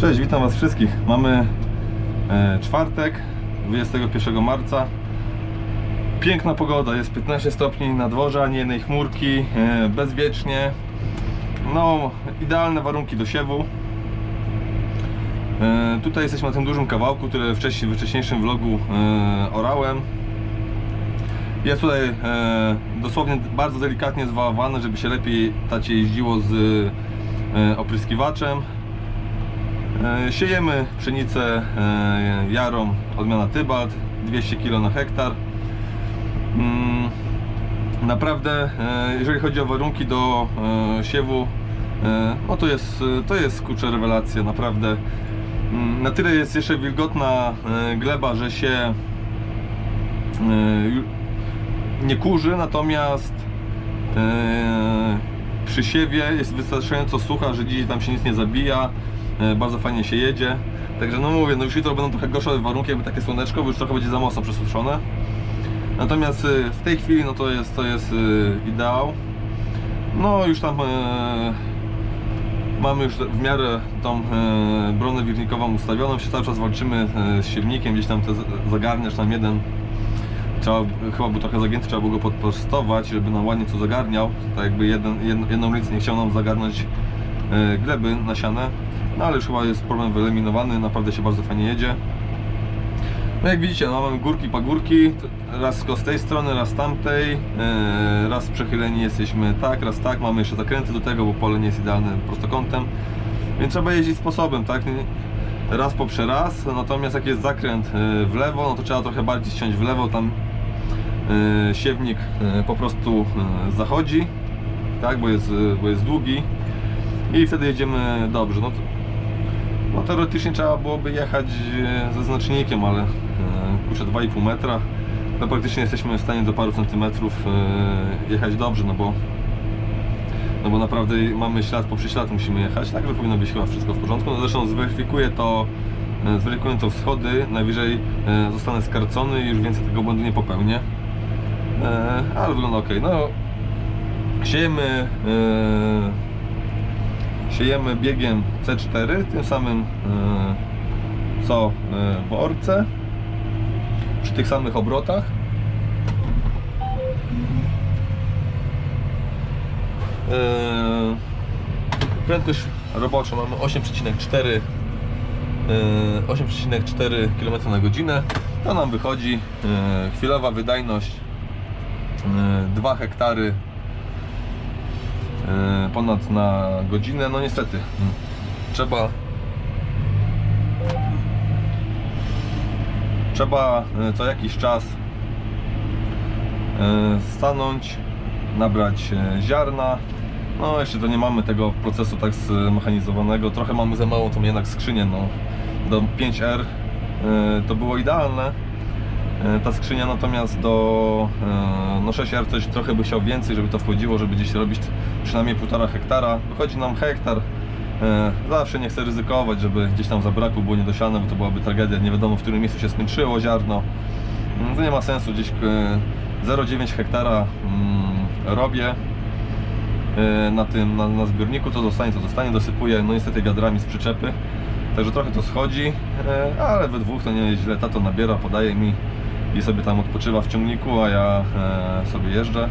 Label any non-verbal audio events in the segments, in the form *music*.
Cześć, witam Was wszystkich. Mamy e, czwartek, 21 marca. Piękna pogoda, jest 15 stopni na dworze, ani jednej chmurki, e, bezwiecznie. No, idealne warunki do siewu. E, tutaj jesteśmy na tym dużym kawałku, który wcześniej, w wcześniejszym vlogu orałem. Jest tutaj e, dosłownie bardzo delikatnie zwałowane, żeby się lepiej tacie jeździło z e, opryskiwaczem. E, Siejemy pszenicę e, jarą odmiana Tybalt 200 kg na hektar. Mm, Naprawdę, e, jeżeli chodzi o warunki do siewu, no to jest, to jest kurczę rewelacja, naprawdę. Mm, Na tyle jest jeszcze wilgotna gleba, że się nie kurzy, natomiast przy siewie jest wystarczająco sucha, że dzisiaj tam się nic nie zabija, bardzo fajnie się jedzie. Także no mówię, no już jutro będą trochę gorsze warunki, jakby takie słoneczko, bo już trochę będzie za mocno przesuszone. Natomiast e, w tej chwili no to jest, to jest e, ideał. No już tam e, mamy już w miarę tą e, bronę wirnikową ustawioną, się cały czas walczymy e, z siewnikiem, gdzieś tam te zagarniasz tam jeden trzeba, chyba był trochę zagięty, trzeba było go podprostować, żeby nam ładnie co zagarniał. Tak jakby jeden, jedną, jedną ulicę nie chciał nam zagarnąć e, gleby nasiane. No ale już chyba jest problem wyeliminowany, naprawdę się bardzo fajnie jedzie. No jak widzicie, no, mamy górki, pagórki, raz z tej strony, raz tamtej, e, raz przechyleni jesteśmy tak, raz tak, mamy jeszcze zakręty do tego, bo pole nie jest idealne prostokątem, więc trzeba jeździć sposobem, tak? Raz po raz, natomiast jak jest zakręt e, w lewo, no to trzeba trochę bardziej ściąć w lewo, tam e, siewnik e, po prostu e, zachodzi, tak, bo jest, e, bo jest długi i wtedy jedziemy dobrze. No, to, no teoretycznie trzeba byłoby jechać e, ze znacznikiem, ale e, kurczę 2,5 metra, no praktycznie jesteśmy w stanie do paru centymetrów e, jechać dobrze, no bo no bo naprawdę mamy ślad po przyślad, musimy jechać, także powinno być chyba wszystko w porządku. No zresztą zweryfikuję to, zweryfikuję to wschody, najwyżej zostanę skarcony i już więcej tego błędu nie popełnię. Ale wygląda ok. No, siejemy, siejemy biegiem C4, tym samym e, co e, w orce, przy tych samych obrotach. Eee, Prędkość robocza mamy 8,4 eee, 8,4 km na godzinę. To nam wychodzi chwilowa wydajność eee, 2 hektary ponad na godzinę. No niestety mm, trzeba trzeba e, co jakiś czas e, stanąć, nabrać e, ziarna. No jeszcze to nie mamy tego procesu tak zmechanizowanego. Trochę mamy za małą tą jednak skrzynię. No, do 5R e, to było idealne. E, Ta skrzynia natomiast do e, no 6R coś trochę by chciał więcej, żeby to wchodziło, żeby gdzieś robić przynajmniej 1,5 hektara. Wychodzi nam hektar. E, Zawsze nie chcę ryzykować, żeby gdzieś tam zabrakło, było niedosiane, bo to byłaby tragedia. Nie wiadomo w którym miejscu się skończyło ziarno. Mm, To nie ma sensu, gdzieś e, 0,9 hektara mm, robię na tym, na, na zbiorniku, co zostanie, to zostanie, dosypuję, no niestety wiadrami z przyczepy, także trochę to schodzi, ale we dwóch to nie jest źle, tato nabiera, podaje mi i sobie tam odpoczywa w ciągniku, a ja e, sobie jeżdżę.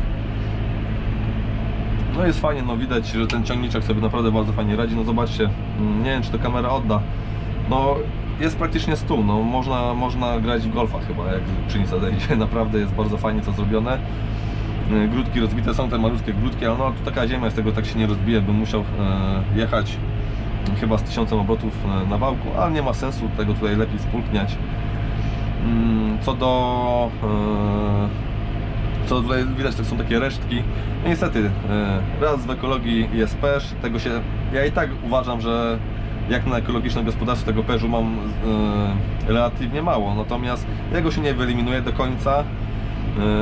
No jest fajnie, no widać, że ten ciągniczek sobie naprawdę bardzo fajnie radzi, no zobaczcie, mm, nie wiem czy to kamera odda, no jest praktycznie stół, no można, można grać w golfa chyba, jak pszenica zejdzie, *laughs* naprawdę jest bardzo fajnie to zrobione. E, Grudki rozbite są te malutkie grudki, ale no tu taka ziemia z tego tak się nie rozbije, bym musiał e, jechać chyba z tysiącem obrotów na wałku, ale nie ma sensu tego tutaj lepiej spulkniać. Co do e, co tutaj widać, to są takie resztki. No niestety, e, raz w ekologii jest pesz, tego się, ja i tak uważam, że jak na ekologiczne gospodarstwo tego perzu mam e, relatywnie mało, natomiast jego się nie wyeliminuje do końca.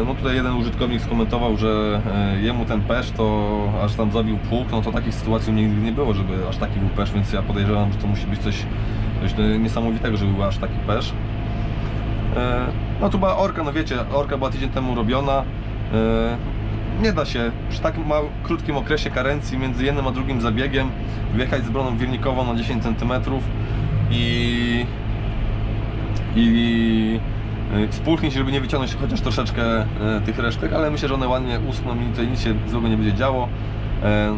No tutaj jeden użytkownik skomentował, że jemu ten pesz to aż tam zabił pług, no to takich sytuacji nigdy nie było, żeby aż taki był pesz, więc ja podejrzewam, że to musi być coś, coś niesamowitego, żeby był aż taki pesz. E, No tu była orka, no wiecie, orka była tydzień temu robiona. E, nie da się przy tak mał, krótkim okresie karencji między jednym a drugim zabiegiem wjechać z broną wirnikową na 10 cm i i y, spulchnić, żeby nie wyciągnąć chociaż troszeczkę tych resztek, ale myślę, że one ładnie uschną i tutaj nic się złego nie będzie działo. E,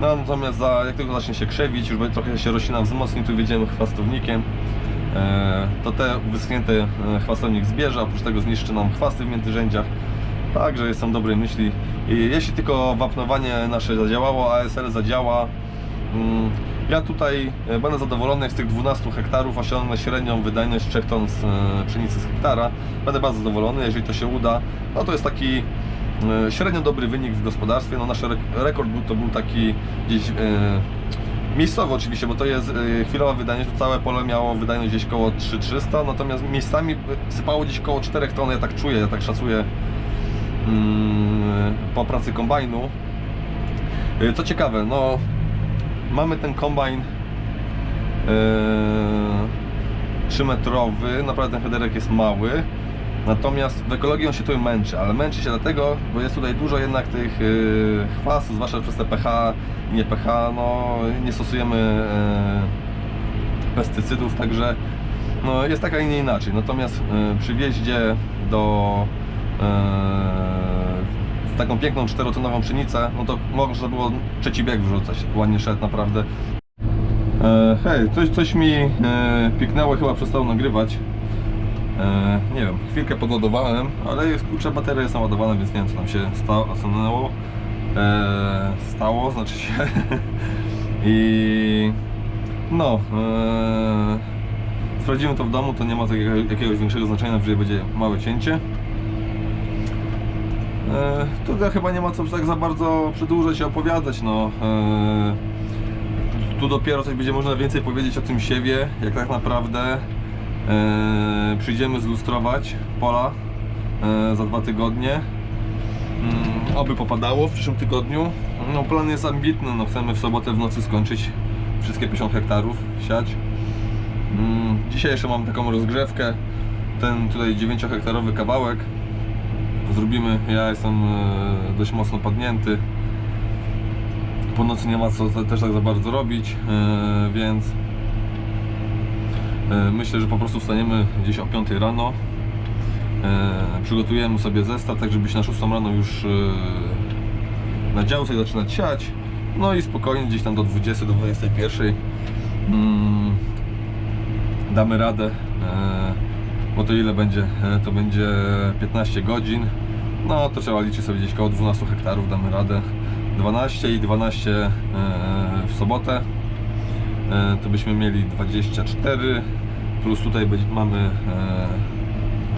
No, natomiast za, jak tylko zacznie się krzewić, już trochę się roślina wzmocni, tu wjedziemy chwastownikiem, e, to te wyschnięte e, chwastownik zbierze, oprócz tego zniszczy nam chwasty w międzyrzędziach. Także jestem dobrej myśli. I jeśli tylko wapnowanie nasze zadziałało, ASL zadziała, mm, ja tutaj e, będę zadowolony z tych 12 hektarów, osiągnę średnią wydajność 3 ton e, pszenicy z hektara. Będę bardzo zadowolony, jeżeli to się uda. No to jest taki e, średnio dobry wynik w gospodarstwie. No nasz rek- rekord był, to był taki gdzieś miejscowy oczywiście, bo to jest e, chwilowa wydajność, to całe pole miało wydajność gdzieś koło 3300, natomiast miejscami sypało gdzieś koło 4 ton, ja tak czuję, ja tak szacuję mm, po pracy kombajnu. E, Co ciekawe, no mamy ten kombajn e, 3-metrowy, naprawdę ten headerek jest mały. Natomiast w ekologii on się tu męczy, ale męczy się dlatego, bo jest tutaj dużo jednak tych yy, zwłaszcza przez te pH i nie pH, no nie stosujemy yy, pestycydów, także no, jest tak, a nie inaczej. Natomiast yy, przy wjeździe do yy, taką piękną czterotonową pszenicę, no to można było trzeci bieg wrzucać, ładnie szedł naprawdę. E, hej, coś, coś mi e, piknęło, chyba przestało nagrywać. E, nie wiem, chwilkę podładowałem, ale jest kurczę, bateria jest naładowana, więc nie wiem co tam się stało. E, stało, znaczy się. *laughs* I no, e, sprawdzimy to w domu, to nie ma takiego, jakiegoś większego znaczenia, najwyżej będzie małe cięcie. E, tutaj chyba nie ma co tak za bardzo przedłużać i opowiadać, no. E, tu dopiero coś będzie można więcej powiedzieć o tym siewie, jak tak naprawdę e, przyjdziemy zlustrować pola e, za dwa tygodnie. Mm, oby popadało w przyszłym tygodniu. No, plan jest ambitny, no, chcemy w sobotę w nocy skończyć wszystkie 50 hektarów siać. Mm, dzisiaj jeszcze mam taką rozgrzewkę, ten tutaj 9 hektarowy kawałek zrobimy, ja jestem e, dość mocno padnięty po nocy nie ma co te- też tak za bardzo robić, więc myślę, że po prostu wstaniemy gdzieś o 5 rano. E, przygotujemy sobie zestaw, tak żebyś na 6 rano już e, na działce zaczynać siać. No i spokojnie gdzieś tam do 20, do 21 mm, damy radę. E, bo to ile będzie? E, to będzie 15 godzin. No to trzeba liczyć sobie gdzieś koło 12 hektarów damy radę. 12 i 12 e, w sobotę. E, To byśmy mieli 24 plus tutaj mamy e,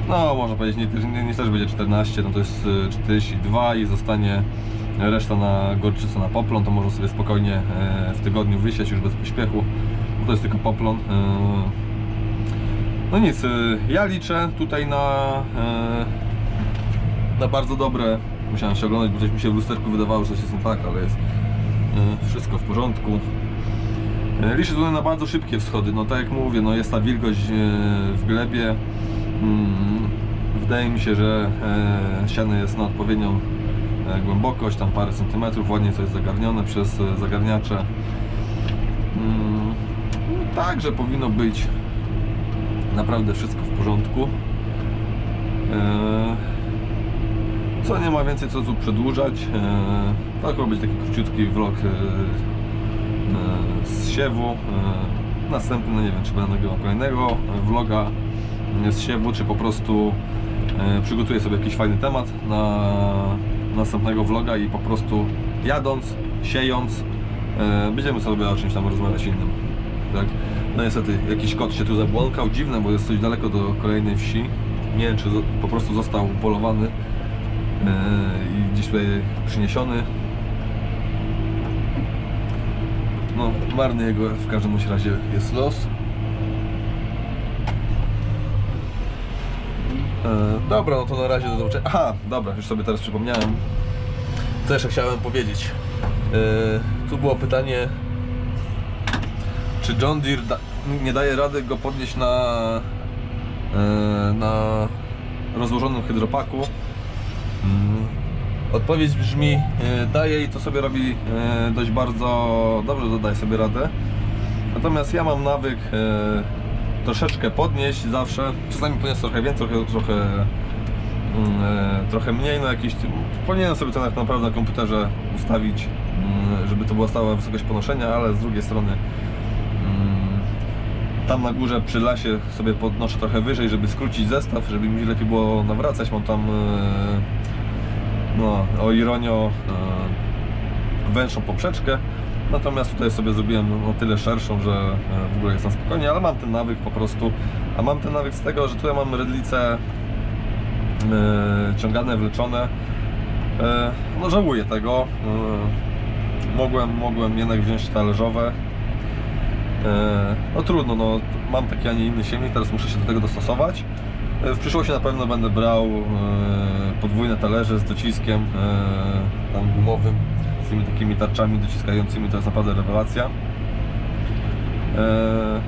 no można powiedzieć nie, nie, też będzie 14, no to jest e, 42 i zostanie reszta na gorczycę na poplon, to można sobie spokojnie e, w tygodniu wysiać już bez pośpiechu, bo to jest tylko poplon. E, No nic, e, ja liczę tutaj na e, na bardzo dobre. Musiałem się oglądać, bo coś mi się w lusterku wydawało, że coś jest nie tak, ale jest e, wszystko w porządku. E, Liczę tutaj na bardzo szybkie wschody. No tak jak mówię, no jest ta wilgoć e, w glebie. Mm, Wydaje mi się, że e, siano jest na odpowiednią głębokość, tam parę centymetrów, ładnie to jest zagarnione przez zagarniacze. Mm, no, Także powinno być naprawdę wszystko w porządku. Co nie ma więcej co tu przedłużać. To chyba będzie taki króciutki vlog siewu. E, następny, nie wiem, czy będę nagrywał kolejnego vloga z siewu, czy po prostu e, przygotuję sobie jakiś fajny temat na następnego vloga i po prostu jadąc, siejąc, e, będziemy sobie o czymś tam rozmawiać innym. Tak? No niestety, jakiś kot się tu zabłąkał, dziwne, bo jest coś daleko do kolejnej wsi. Nie wiem, czy po prostu został upolowany e, i gdzieś tutaj przyniesiony. No, marny jego w każdym razie jest los. E, dobra, no to na razie do zobaczenia. Aha, dobra, już sobie teraz przypomniałem. Co jeszcze chciałem powiedzieć? E, tu było pytanie, czy John Deere da, nie daje rady go podnieść na, e, na rozłożonym hydropaku. Odpowiedź brzmi, e, daje i to sobie robi e, dość bardzo dobrze, to daje sobie radę. Natomiast ja mam nawyk e, troszeczkę podnieść zawsze. Czasami podniosę trochę więcej, trochę, trochę, mm, trochę mniej. No jakiś, powinienem sobie to tak naprawdę na komputerze ustawić, mm, żeby to była stała wysokość ponoszenia, ale z drugiej strony mm, tam na górze przy lasie sobie podnoszę trochę wyżej, żeby skrócić zestaw, żeby mi lepiej było nawracać. Mam tam no, o ironio e, węższą poprzeczkę. Natomiast tutaj sobie zrobiłem no, tyle szerszą, że e, w ogóle jestem spokojnie, ale mam ten nawyk po prostu. A mam ten nawyk z tego, że tutaj mam redlice e, ciągane, wleczone. No żałuję tego. Mogłem, mogłem jednak wziąć talerzowe. No trudno, no, mam taki, a nie inny silnik, teraz muszę się do tego dostosować. W przyszłości na pewno będę brał e, podwójne talerze z dociskiem e, tam gumowym, z tymi takimi tarczami dociskającymi, to jest naprawdę rewelacja. E,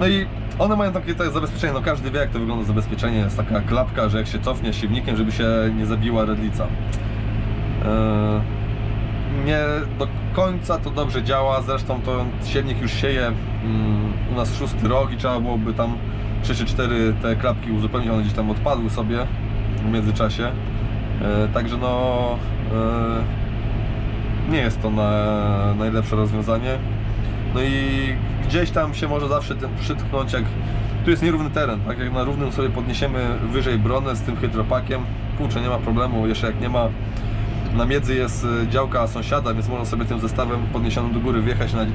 No i one mają takie, takie zabezpieczenie, no każdy wie jak to wygląda zabezpieczenie, jest taka klapka, że jak się cofnie silnikiem, żeby się nie zabiła redlica. Nie do końca to dobrze działa, zresztą to silnik już sieje mm, u nas szósty rok i trzeba byłoby tam 3 czy 4 te klapki uzupełnić, one gdzieś tam odpadły sobie w międzyczasie. E, także no e, nie jest to na, najlepsze rozwiązanie. No i gdzieś tam się może zawsze ten przytknąć, jak tu jest nierówny teren, tak jak na równym sobie podniesiemy wyżej bronę z tym hydropakiem, kurczę nie ma problemu, jeszcze jak nie ma na miedzy jest e, działka sąsiada, więc można sobie tym zestawem podniesionym do góry wjechać na e,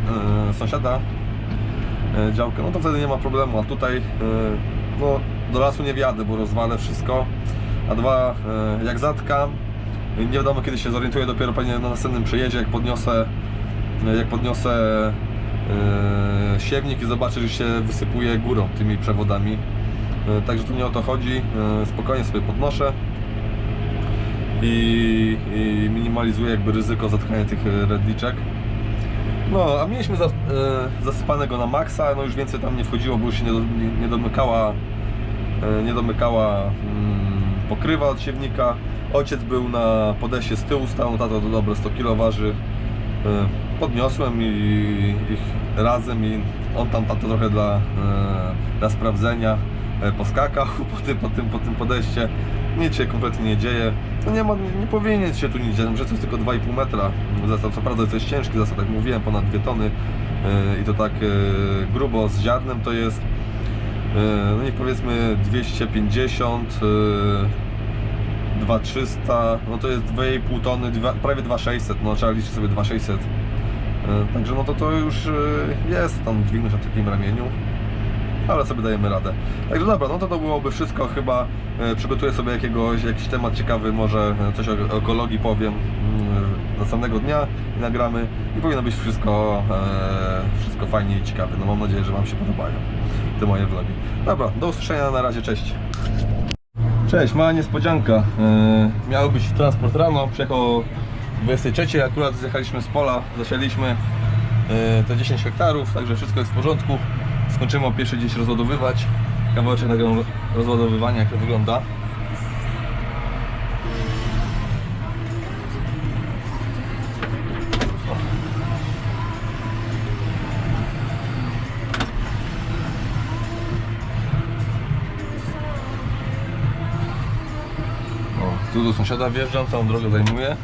sąsiada. E, działkę, no to wtedy nie ma problemu, a tutaj no, do lasu nie wjadę, bo rozwalę wszystko, a dwa, jak zatkam, nie wiadomo kiedy się zorientuję, dopiero pewnie na następnym przejeździe, jak podniosę jak podniosę e, siewnik i zobaczę, że się wysypuje górą tymi przewodami. E, także tu nie o to chodzi, e, spokojnie sobie podnoszę i, i minimalizuję jakby ryzyko zatkania tych e, redliczek. No, a mieliśmy za, e, zasypanego na maksa, no już więcej tam nie wchodziło, bo już się nie, do, nie, nie domykała, e, nie domykała mm, pokrywa od siewnika. Ojciec był na podesie z tyłu stał, no tato to dobre 100 kg waży. E, Podniosłem i ich razem i on tam tato trochę dla, e, dla sprawdzenia poskakał *laughs* po tym, po, tym, po tym podejście. Nic się kompletnie nie dzieje. No nie, ma, nie powinien się tu nic dziać, że to jest tylko 2,5 metra zestaw. Co prawda to jest ciężki zestaw, tak mówiłem, ponad 2 tony e, i to tak e, grubo z ziarnem to jest e, no niech powiedzmy 250 e, 2300, no to jest 2,5 tony, prawie 2600, no trzeba liczyć sobie 2600. E, Także no to to już e, jest tam dźwignąć na takim ramieniu, ale sobie dajemy radę. Także dobra, no to to byłoby wszystko chyba. E, Przygotuję sobie jakiegoś, jakiś temat ciekawy, może e, coś o ekologii powiem mm, następnego dnia i nagramy i powinno być wszystko, e, wszystko fajnie i ciekawe. No mam nadzieję, że Wam się podobają te moje vlogi. Dobra, do usłyszenia, na razie, cześć. Cześć, mała niespodzianka. Miał być transport rano, przyjechał o 23, akurat zjechaliśmy z pola, zasialiśmy yy, te 10 hektarów, także wszystko jest w porządku. Skończymy o pierwszy gdzieś rozładowywać. Kawałeczek nagram rozładowywania, jak to wygląda. O, tu do sąsiada wjeżdżam, całą drogę zajmuję.